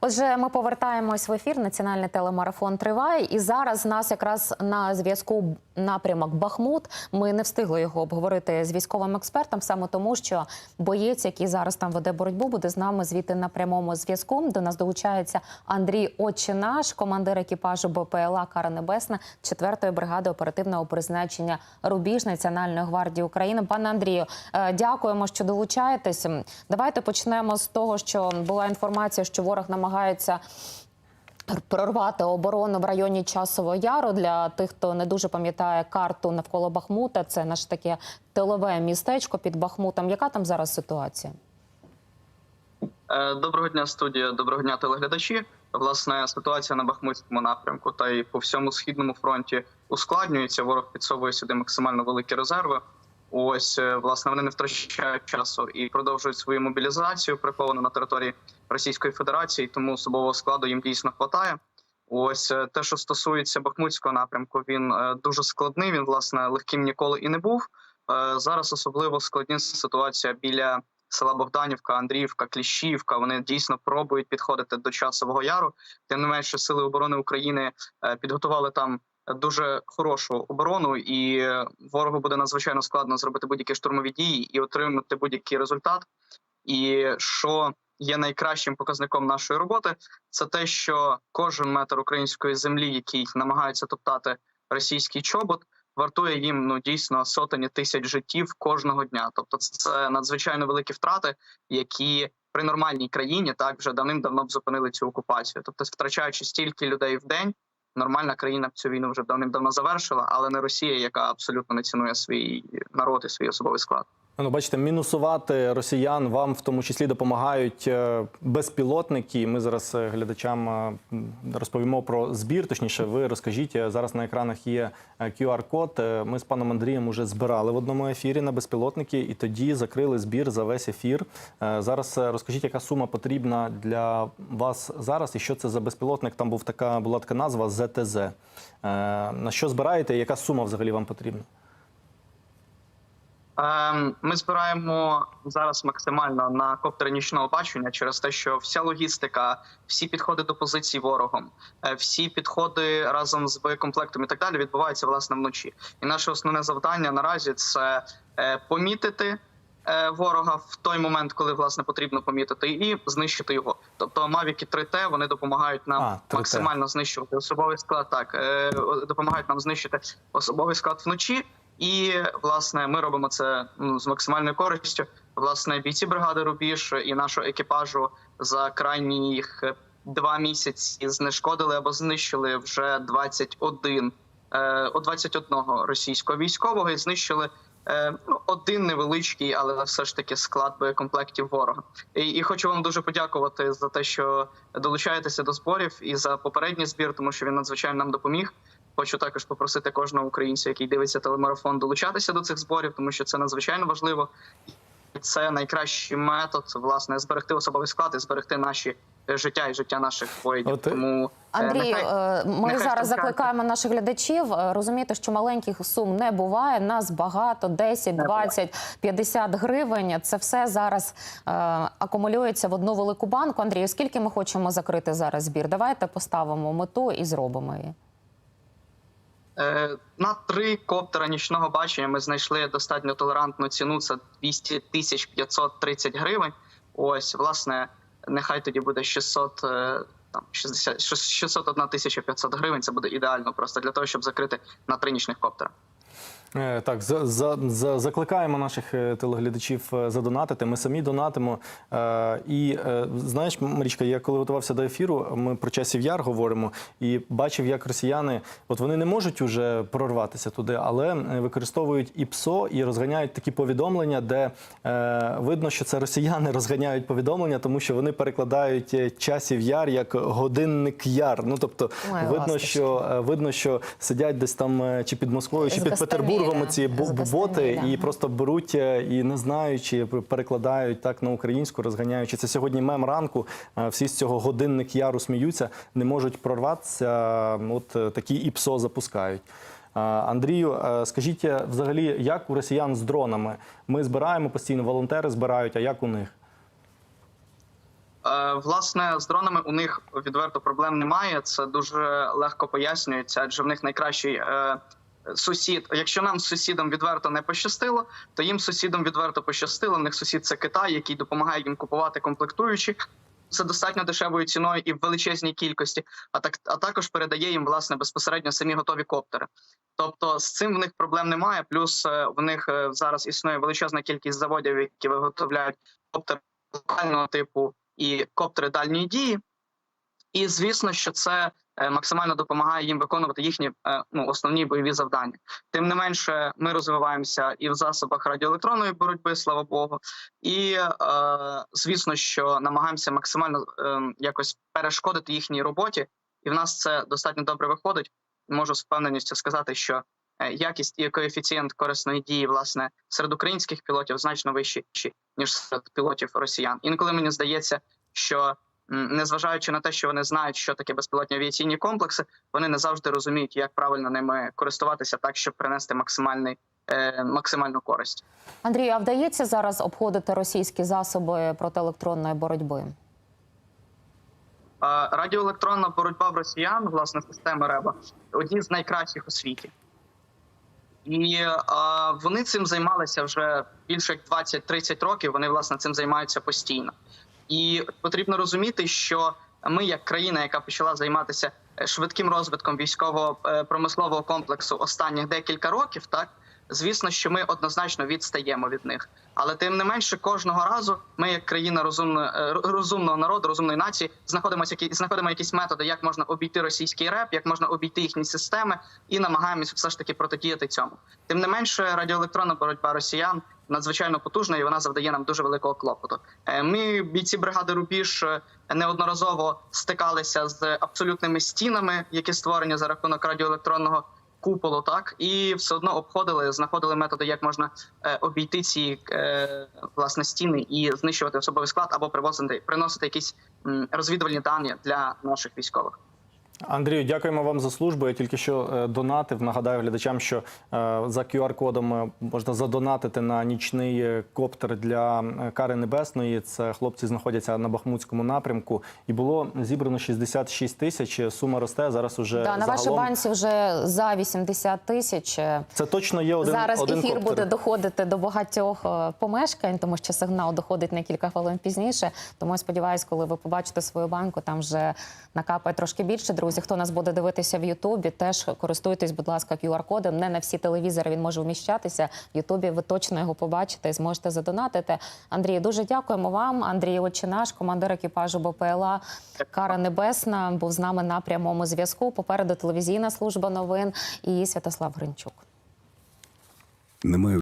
Отже, ми повертаємось в ефір. Національний телемарафон триває. І зараз нас якраз на зв'язку напрямок Бахмут. Ми не встигли його обговорити з військовим експертом, саме тому, що боєць, який зараз там веде боротьбу, буде з нами звідти на прямому зв'язку. До нас долучається Андрій Отчинаш, командир екіпажу БПЛА Кара Небесна 4-ї бригади оперативного призначення Рубіж Національної гвардії України. Пане Андрію, е, дякуємо, що долучаєтесь. Давайте почнемо з того, що була інформація, що ворог намагається. Прорвати оборону в районі Часового Яру для тих, хто не дуже пам'ятає карту навколо Бахмута. Це наше таке тилове містечко під Бахмутом. Яка там зараз ситуація? Е, Доброго дня, студія. Доброго дня, телеглядачі. Власне, ситуація на Бахмутському напрямку та й по всьому східному фронті ускладнюється. Ворог підсовує сюди максимально великі резерви. Ось е, власне вони не втрачають часу і продовжують свою мобілізацію, приховану на території Російської Федерації. Тому особового складу їм дійсно хватає. Ось е, те, що стосується Бахмутського напрямку, він е, дуже складний. Він власне легким ніколи і не був. Зараз особливо складна ситуація біля села Богданівка, Андріївка, Кліщівка. Вони дійсно пробують підходити до часового яру. Тим не менше, сили оборони України підготували там дуже хорошу оборону, і ворогу буде надзвичайно складно зробити будь-які штурмові дії і отримати будь-який результат. І що є найкращим показником нашої роботи, це те, що кожен метр української землі, який намагаються топтати російський чобот, вартує їм ну дійсно сотені тисяч життів кожного дня. Тобто, це надзвичайно великі втрати, які при нормальній країні так вже давним-давно б зупинили цю окупацію. Тобто, втрачаючи стільки людей в день, нормальна країна цю війну вже давним-давно завершила, але не Росія, яка абсолютно не цінує свій народ і свій особовий склад. Ну, бачите, мінусувати росіян вам в тому числі допомагають е, безпілотники. Ми зараз е, глядачам е, розповімо про збір. Точніше, ви розкажіть зараз на екранах є QR-код. Ми з паном Андрієм уже збирали в одному ефірі на безпілотники, і тоді закрили збір за весь ефір. Зараз розкажіть, яка сума потрібна для вас зараз, і що це за безпілотник? Там був така була така назва ЗТЗ. На що збираєте? Яка сума взагалі вам потрібна? Ем, Ми збираємо зараз максимально на коптери нічного бачення через те, що вся логістика, всі підходи до позицій ворогом, е, всі підходи разом з боєкомплектом і так далі відбуваються власне вночі. І наше основне завдання наразі це е, помітити. е, Ворога в той момент, коли власне потрібно помітити, і знищити його. Тобто Мавіки 3Т вони допомагають нам А, максимально знищувати особовий склад. Так допомагають нам знищити особовий склад вночі. І власне ми робимо це ну, з максимальною користю. Власне, бійці бригади Рубіж і нашого екіпажу за крайні їх два місяці знешкодили або знищили вже 21, е, о 21 російського військового і знищили. е, Ну, один невеличкий, але все ж таки склад боєкомплектів ворога. І, і хочу вам дуже подякувати за те, що долучаєтеся до зборів і за попередній збір, тому що він надзвичайно нам допоміг. Хочу також попросити кожного українця, який дивиться телемарафон, долучатися до цих зборів, тому що це надзвичайно важливо. Це найкращий метод власне зберегти особовий склад і зберегти наші е, життя і життя наших воїнів. От, Тому е, Андрій, нехай- е, ми нехай зараз закликаємо наших глядачів розуміти, що маленьких сум не буває. Нас багато 10, Не 20, 50 гривень. Це все зараз е, акумулюється в одну велику банку. Андрію, скільки ми хочемо закрити зараз збір? Давайте поставимо мету і зробимо її. Е, На три коптера нічного бачення ми знайшли достатньо толерантну ціну. Це 200 тисяч 530 гривень. Ось, власне, нехай тоді буде 600, е, там 60, 601 тисяча 500 гривень. Це буде ідеально просто для того, щоб закрити на три нічних коптера. Е, Так, за, за, за, закликаємо наших е, телеглядачів е, задонатити. Ми самі донатимо. Е, і е, знаєш, Марічка, я коли готувався до ефіру, ми про часів яр говоримо і бачив, як росіяни, от вони не можуть уже прорватися туди, але використовують і ПСО і розганяють такі повідомлення, де е, видно, що це росіяни розганяють повідомлення, тому що вони перекладають часів яр як годинник яр. Ну тобто, Ой, видно, ласточки. що видно, що сидять десь там чи під Москвою, чи під Гастаміля. Петербургом ці боти і просто беруть е, і не знаючи, перекладають так на українську, розганяючи. Це сьогодні мем ранку. Е, Всі з цього годинник яру сміються, не можуть прорватися. От е, такі ІПСО запускають. Андрію, скажіть взагалі, як у росіян з дронами? Ми збираємо постійно, волонтери збирають, а як у них? Власне, з дронами у них відверто проблем немає. Це дуже легко пояснюється, адже в них найкращий сусід. Якщо нам з сусідом відверто не пощастило, то їм з сусідом відверто пощастило. В них сусід це Китай, який допомагає їм купувати комплектуючі за достатньо дешевою ціною і в величезній кількості. А так а також передає їм власне безпосередньо самі готові коптери. Тобто з цим в них проблем немає. Плюс е, в них е, зараз існує величезна кількість заводів, які виготовляють коптери локального типу і коптери дальньої дії. І звісно, що це максимально допомагає їм виконувати їхні е, ну, основні бойові завдання. Тим не менше, ми розвиваємося і в засобах радіоелектронної боротьби, слава Богу, і е, звісно, що намагаємося максимально е, якось перешкодити їхній роботі, і в нас це достатньо добре виходить. Можу з впевненістю сказати, що е, якість і коефіцієнт корисної дії власне серед українських пілотів значно вищі ніж серед пілотів росіян. Інколи мені здається, що незважаючи на те, що вони знають, що таке безпілотні авіаційні комплекси, вони не завжди розуміють, як правильно ними користуватися так, щоб принести максимальний е, максимальну користь. Андрій, а вдається зараз обходити російські засоби протиелектронної боротьби? Радіоелектронна боротьба в росіян, власне, системи РЕБА, одні з найкращих у світі. І е, вони цим займалися вже більше як 20-30 років. Вони власне цим займаються постійно. І потрібно розуміти, що ми, як країна, яка почала займатися е, швидким розвитком військового е, комплексу останніх декілька років, так звісно, що ми однозначно відстаємо від них. Але тим не менше, кожного разу ми, як країна розумно, е, розумного народу, розумної нації, знаходимо які знаходимо якісь методи, як можна обійти російський реп, як можна обійти їхні системи, і намагаємося все ж таки протидіяти цьому. Тим не менше, радіоелектронна боротьба росіян надзвичайно потужна, і вона завдає нам дуже великого клопоту. Е, Ми, бійці бригади Рубіж, е, неодноразово стикалися з абсолютними стінами, які створені за рахунок радіоелектронного куполу, так і все одно обходили, знаходили методи, як можна е, обійти ці власне стіни і знищувати особовий склад або привозити приносити якісь розвідувальні дані для наших військових. Андрію, дякуємо вам за службу. Я тільки що е, донатив. Нагадаю глядачам, що е, за QR-кодом е, можна задонатити на нічний коптер для кари небесної. Це хлопці знаходяться на Бахмутському напрямку, і було зібрано 66 тисяч. Сума росте зараз. Уже Да, на вашій банці вже за 80 тисяч. Це точно є один Зараз один ефір коптер. буде доходити до багатьох помешкань, тому що сигнал доходить на кілька хвилин пізніше. Тому я сподіваюся, коли ви побачите свою банку, там вже накапає трошки більше. Друзі, хто нас буде дивитися в Ютубі, теж користуйтесь, будь ласка, QR-кодом. Не на всі телевізори він може вміщатися. В Ютубі ви точно його побачите і зможете задонатити. Андрій, дуже дякуємо вам. Андрій Отчинаш, командир екіпажу БПЛА Кара Небесна, був з нами на прямому зв'язку. Попереду телевізійна служба новин і Святослав Гринчук. Немає